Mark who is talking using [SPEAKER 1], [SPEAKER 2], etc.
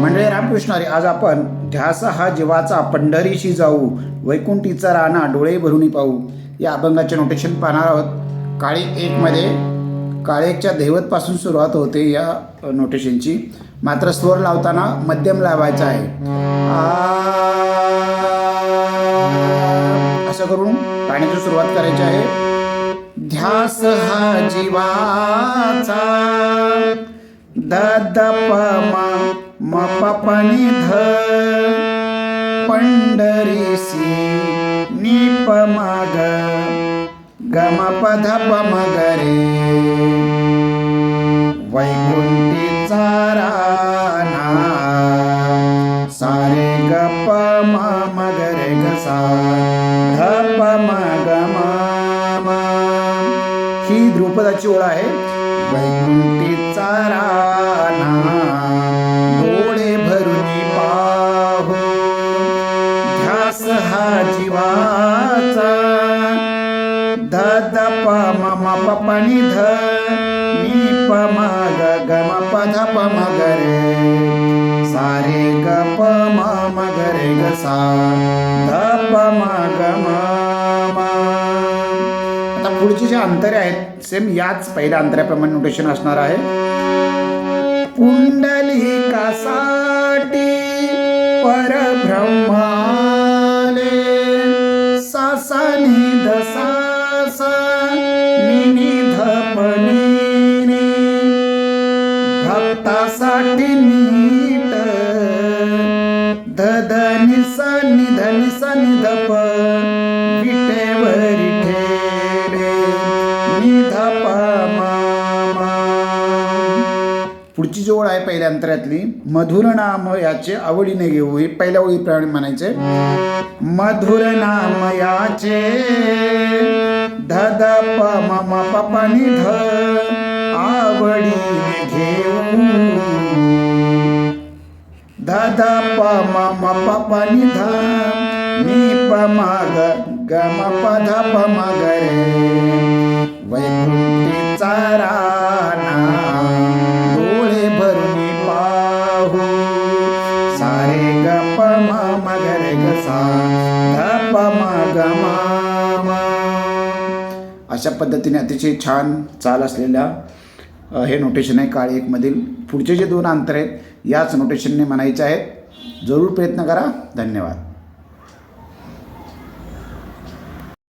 [SPEAKER 1] म्हणजे रामकृष्ण हरी आज आपण ध्यास हा जीवाचा पंढरीशी जाऊ वैकुंठीचा राणा डोळे भरून पाहू. या अभंगाचे नोटेशन पाहणार आहोत. काळी एकमध्ये काळेकच्या दैवतपासून सुरुवात होते या नोटेशनची मात्र स्वर लावताना मध्यम लावायचा आहे. असं करून गाण्याची सुरुवात करायची आहे. ध्यास हा जीवाचा. द मपपणी ध पंढरीसी नि प ग ग म प वैकुंठीचा राणा. सारे ग मगरे गसा म ग ही द्रुपदाची ओळ आहे. वैकुंठीचा राणा डोळे भरून पाहू. ध्यास हा जीवाचा. ध मम प ध. मी पम ग ग म प ध प म ग रे सारे ग प म म ग रे ग सा. ध प पुढचे जे अंतरे आहेत सेम याच पहिल्या अंतऱ्याप्रमाणे नोटेशन असणार आहे. पुंडलिकासाठी परब्रह्मा पुढची जी ओळ आहे पहिल्या अंतरातली. मधुर नाम याचे आवडीने घेऊ. हे पहिल्या ओळीप्रमाणे म्हणायचे. मधुर नाम याचे ध ध प म म प प नि ध आवडीने घेऊ. ध ध प म म प प नि ध नि प म ग ग म प ध प म ग रे. वैकुंठी चारा हो सारे ग प म म ग रे ग सा प म। ग म म अशा पद्धतीने अतिशय छान चाल असलेल्या हे नोटेशन आहे काळी एकमधील. पुढचे जे दोन अंतर आहेत याच नोटेशनने म्हणायचे आहेत. जरूर प्रयत्न करा. धन्यवाद.